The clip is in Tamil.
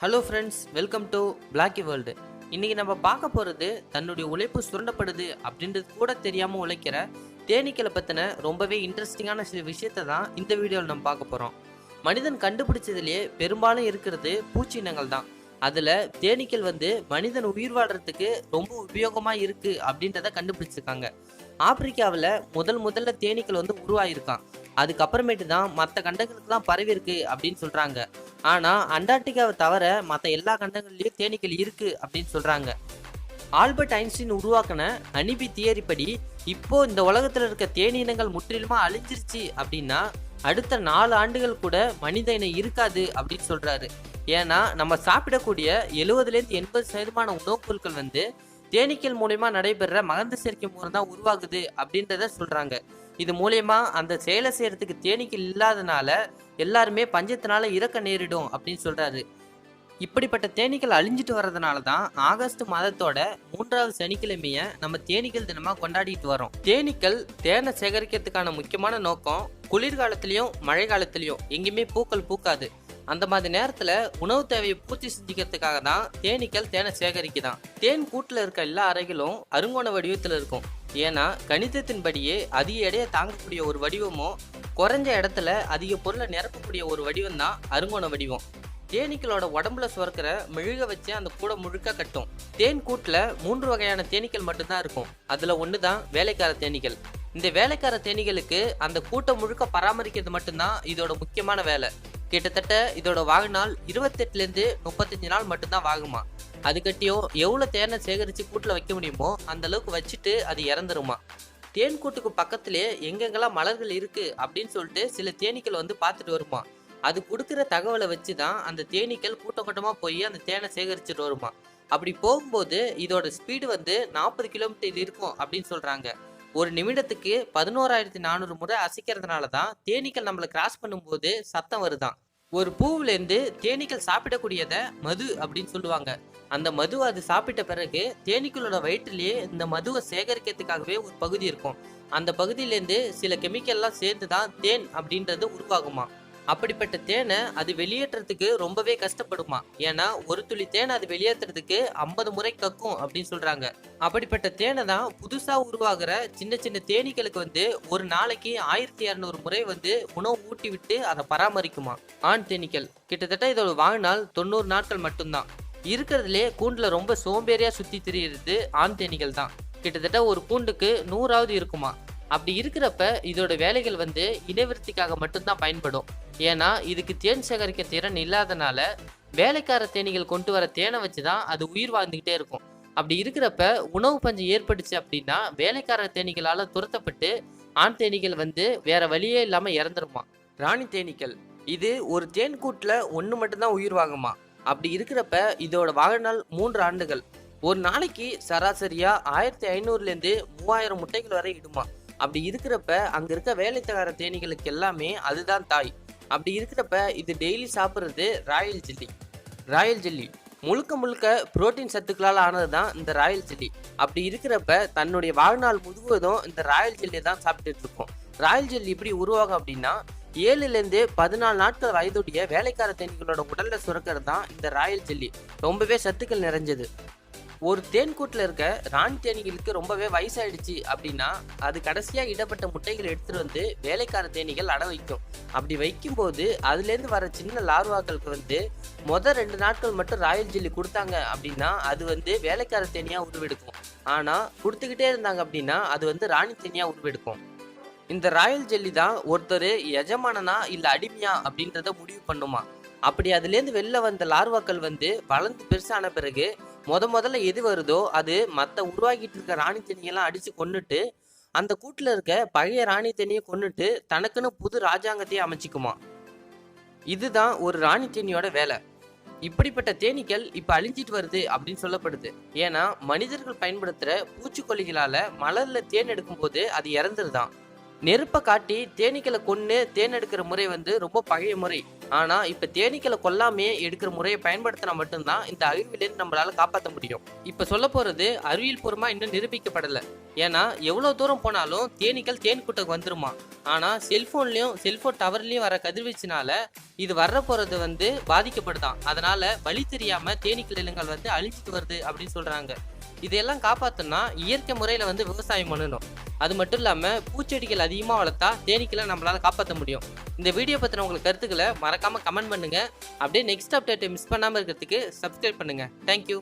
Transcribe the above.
Hello friends welcome to blacky world இன்னைக்கு நம்ம பார்க்க போகிறது தன்னுடைய உழைப்பு சுரண்டப்படுது அப்படின்றது கூட தெரியாமல் உழைக்கிற தேனீக்களை பற்றின ரொம்பவே இன்ட்ரெஸ்டிங்கான சில விஷயத்தை தான் இந்த வீடியோவில் நம்ம பார்க்க போகிறோம் மனிதன் கண்டுபிடிச்சதுலேயே பெரும்பாலும் இருக்கிறது பூச்சி இனங்கள் தான். அதில் தேனீக்கள் வந்து மனிதன் உயிர் வாழ்றதுக்கு ரொம்ப உபயோகமாக இருக்குது அப்படின்றத கண்டுபிடிச்சிருக்காங்க. ஆப்பிரிக்காவில் முதல் முதல்ல தேனீக்கள் வந்து உருவாயிருக்கான். அதுக்கப்புறமேட்டு தான் மற்ற கண்டங்களுக்குலாம் பரவி இருக்கு அப்படின்னு சொல்கிறாங்க ஆனால் அண்டார்டிகாவை தவிர மற்ற எல்லா கண்டங்கள்லேயும் தேனீக்கள் இருக்குது அப்படின்னு சொல்கிறாங்க ஆல்பர்ட் ஐன்ஸ்டீன் உருவாக்கின அனிபி தியரி படி இப்போ இந்த உலகத்தில் இருக்க தேனீனங்கள் முற்றிலுமா அழிஞ்சிருச்சு அப்படின்னா அடுத்த நாலு ஆண்டுகள் கூட மனித இனம் இருக்காது அப்படின்னு சொல்கிறாரு ஏன்னா நம்ம சாப்பிடக்கூடிய எழுபதுலேருந்து எண்பது சதவீதமான உணவுப் பொருட்கள் வந்து தேனீக்கள் மூலயமா நடைபெற மகந்த சேர்க்கை மூலம் தான் உருவாகுது அப்படின்றத சொல்றாங்க. இது மூலயமா அந்த செயலை செய்யறதுக்கு தேனீக்கள் இல்லாதனால எல்லாருமே பஞ்சத்தினால இறக்க நேரிடும் அப்படின்னு சொல்றாரு. இப்படிப்பட்ட தேனீக்கள் அழிஞ்சிட்டு வர்றதுனால தான் ஆகஸ்ட் மாதத்தோட மூன்றாவது சனிக்கிழமையை நம்ம தேனீக்கள் தினமாக கொண்டாடிட்டு வரோம் தேனீக்கள் தேனை சேகரிக்கிறதுக்கான முக்கியமான நோக்கம் குளிர்காலத்திலையும் மழை காலத்திலையும் எங்கேயுமே பூக்கள் பூக்காது. அந்த மாதிரி நேரத்துல உணவு தேவையை பூர்த்தி செஞ்சுக்கிறதுக்காக தான் தேனீக்கள் தேனை சேகரிக்குதான். தேன் கூட்டுல இருக்க எல்லா அறைகளும் அருங்கோண வடிவத்துல இருக்கும். ஏன்னா கணிதத்தின்படியே அதிக எடையை தாங்கக்கூடிய ஒரு வடிவமும் குறைஞ்ச இடத்துல அதிக பொருளை நிரப்பக்கூடிய ஒரு வடிவம் தான் அருங்கோண வடிவம். தேனீக்களோட உடம்புல சுரக்கிற மெழுக வச்சு அந்த கூடை முழுக்க கட்டும். தேன் கூட்டில் மூன்று வகையான தேனீக்கள் மட்டும்தான் இருக்கும். அதில் ஒன்று தான் வேலைக்கார தேனீக்கள். இந்த வேலைக்கார தேனீகளுக்கு அந்த கூட்டை முழுக்க பராமரிக்கிறது மட்டும்தான் இதோட முக்கியமான வேலை. கிட்டத்தட்ட இதோட வாங்கினால் இருபத்தெட்டுலேருந்து முப்பத்தஞ்சு நாள் மட்டும்தான் வாங்குமா அதுக்கட்டியும் எவ்வளோ தேனை சேகரித்து கூட்டில் வைக்க முடியுமோ அந்த அளவுக்கு வச்சுட்டு அது இறந்துருமா? தேன் கூட்டுக்கு பக்கத்துலேயே எங்கெங்கெல்லாம் மலர்கள் இருக்குது அப்படின்னு சொல்லிட்டு சில தேனீக்கள் வந்து பார்த்துட்டு வருமா? அது கொடுக்குற தகவலை வச்சு தான் அந்த தேனீக்கள் கூட்டம் கூட்டமாக போய் அந்த தேனை சேகரிச்சுட்டு வருமா? அப்படி போகும்போது இதோட ஸ்பீடு வந்து நாற்பது கிலோமீட்டர் இருக்கும் அப்படின்னு சொல்கிறாங்க ஒரு நிமிடத்துக்கு பதினோராயிரத்தி நானூறு முறை அசைக்கிறதுனால தான் தேனீக்கள் நம்மளை கிராஸ் பண்ணும்போது சத்தம் வருதான். ஒரு பூவிலேருந்து தேனீக்கள் சாப்பிடக்கூடியதை மது அப்படின்னு சொல்லுவாங்க. அந்த மது அது சாப்பிட்ட பிறகு தேனீக்களோட வயிற்றுலயே இந்த மதுவை சேகரிக்கிறதுக்காகவே ஒரு பகுதி இருக்கும். அந்த பகுதியிலேருந்து சில கெமிக்கல்லாம் சேர்ந்து தான் தேன் அப்படின்றது உருவாகுமா அப்படிப்பட்ட தேனை அது வெளியேற்றுறதுக்கு ரொம்பவே கஷ்டப்படுமா? ஏன்னா ஒரு துளி தேனை அது வெளியேற்றுறதுக்கு ஐம்பது முறை கக்கும் அப்படின்னு சொல்றாங்க. அப்படிப்பட்ட தேனை தான் புதுசா உருவாகிற சின்ன சின்ன தேனீக்களுக்கு வந்து ஒரு நாளைக்கு ஆயிரத்தி இரநூறு முறை வந்து உணவு ஊட்டி விட்டு அதை பராமரிக்குமா? ஆண் தேனீக்கள். கிட்டத்தட்ட இதோட வாழ்நாள் தொண்ணூறு நாட்கள் மட்டும்தான். இருக்கிறதுலே கூண்டில் ரொம்ப சோம்பேறியா சுத்தி திரியிறது ஆண் தேனீக்கள் தான். கிட்டத்தட்ட ஒரு கூண்டுக்கு நூறாவது இருக்குமா? அப்படி இருக்கிறப்ப இதோட வேலைகள் வந்து இனவிருத்திக்காக மட்டும்தான் பயன்படும். ஏன்னா இதுக்கு தேன் சேகரிக்க திறன் இல்லாதனால வேலைக்கார தேனீகள் கொண்டு வர தேனை வச்சு தான் அது உயிர் வாழ்ந்துக்கிட்டே இருக்கும். அப்படி இருக்கிறப்ப உணவு பஞ்சம் ஏற்பட்டுச்சு அப்படின்னா வேலைக்கார தேனீகளால் துரத்தப்பட்டு ஆண் தேனீகள் வந்து வேற வழியே இல்லாமல் இறந்துருமா? ராணி தேனீக்கள் இது ஒரு தேன் கூட்டில் ஒன்று மட்டும்தான் உயிர் வாங்குமா? அப்படி இருக்கிறப்ப இதோட வாழ்நாள் மூன்று ஆண்டுகள். ஒரு நாளைக்கு சராசரியாக ஆயிரத்தி ஐநூறுலேருந்து மூவாயிரம் முட்டைகள் வரை இடுமா? அப்படி இருக்கிறப்ப அங்கே இருக்க வேலைத்தகார தேனீகளுக்கு எல்லாமே அதுதான் தாய். அப்படி இருக்கிறப்ப இது டெய்லி சாப்பிட்றது ராயல் ஜெல்லி. Royal jelly. முழுக்க முழுக்க புரோட்டீன் சத்துக்களால் ஆனது தான் இந்த ராயல் ஜெல்லி. அப்படி இருக்கிறப்ப தன்னுடைய வாழ்நாள் முழுவதும் இந்த ராயல் ஜெல்லியை தான் சாப்பிட்டுட்டு இருக்கோம் ராயல் ஜெல்லி எப்படி உருவாகும் அப்படின்னா ஏழுலேருந்து பதினாலு நாட்கள் வயதுடைய வேலைக்கார தேனீகளோட உடலில் சுரக்கிறது தான் இந்த ராயல் ஜெல்லி. ரொம்பவே சத்துக்கள் நிறைஞ்சது. ஒரு தேன் கூட்டில் இருக்க ராணி தேனீகளுக்கு ரொம்பவே வயசாயிடுச்சு அப்படின்னா அது கடைசியாக இடப்பட்ட முட்டைகளை எடுத்துட்டு வந்து வேலைக்கார தேனீகள் அட வைக்கும். அப்படி வைக்கும்போது அதுலேருந்து வர சின்ன லார்வாக்களுக்கு வந்து மொதல் ரெண்டு நாட்கள் மட்டும் ராயல் ஜெல்லி கொடுத்தாங்க அப்படின்னா அது வந்து வேலைக்கார தேனியாக உருவெடுக்கும். ஆனால் கொடுத்துக்கிட்டே இருந்தாங்க அப்படின்னா அது வந்து ராணி தேனியாக உருவெடுக்கும். இந்த ராயல் ஜெல்லி தான் ஒருத்தர் எஜமானனா இல்லை அடிமையா அப்படின்றத முடிவு பண்ணுமா? அப்படி அதுலேருந்து வெளில வந்த லார்வாக்கள் வந்து வளர்ந்து பெருசான பிறகு முத முதல்ல எது வருதோ அது மற்ற உருவாக்கிட்டு இருக்க ராணி தேனியெல்லாம் அடித்து கொண்டுட்டு அந்த கூட்டில் இருக்க பழைய ராணி தேனியை கொண்டுட்டு தனக்குன்னு புது ராஜாங்கத்தையே அமைச்சிக்குமா? இதுதான் ஒரு ராணி தேனியோட வேலை. இப்படிப்பட்ட தேனீக்கள் இப்போ அழிஞ்சிட்டு வருது அப்படின்னு சொல்லப்படுது. ஏன்னா மனிதர்கள் பயன்படுத்துகிற பூச்சிக்கொல்லிகளால் மலரில் தேன் எடுக்கும்போது அது இறந்துருதான். நெருப்பை காட்டி தேனீக்களை கொன்று தேன் எடுக்கிற முறை வந்து ரொம்ப பழைய முறை. ஆனா இப்ப தேனீக்களை கொல்லாமே எடுக்கிற முறையை பயன்படுத்தினா மட்டும்தான் இந்த அழிவிலிருந்து நம்மளால காப்பாற்ற முடியும். இப்ப சொல்ல போறது அறிவியல் பூர்வமா இன்னும் நிரூபிக்கப்படல. ஏன்னா எவ்வளவு தூரம் போனாலும் தேனீக்கள் தேன் கூட்டக்கு வந்துருமா. ஆனா செல்போன்லயும் செல்போன் டவர்லயும் வர கதிர்வீச்சினால இது வர்ற போறது வந்து பாதிக்கப்படுதான். அதனால வழி தெரியாம தேனீக்கள் இனங்கள் வந்து அழிச்சிட்டு வருது அப்படின்னு சொல்றாங்க. இதையெல்லாம் காப்பாத்தணும்னா இயற்கை முறையில் வந்து விவசாயம் பண்ணணும். அது மட்டும் இல்லாமல் பூச்செடிகள் அதிகமாக வளர்த்தா தேனீக்களை நம்மளால் காப்பாற்ற முடியும். இந்த வீடியோ பற்றின உங்களுக்கு கருத்துக்களை மறக்காமல் கமெண்ட் பண்ணுங்க. அப்படியே நெக்ஸ்ட் அப்டேட்டை மிஸ் பண்ணாமல் இருக்கிறதுக்கு சப்ஸ்கிரைப் பண்ணுங்கள் தேங்க்யூ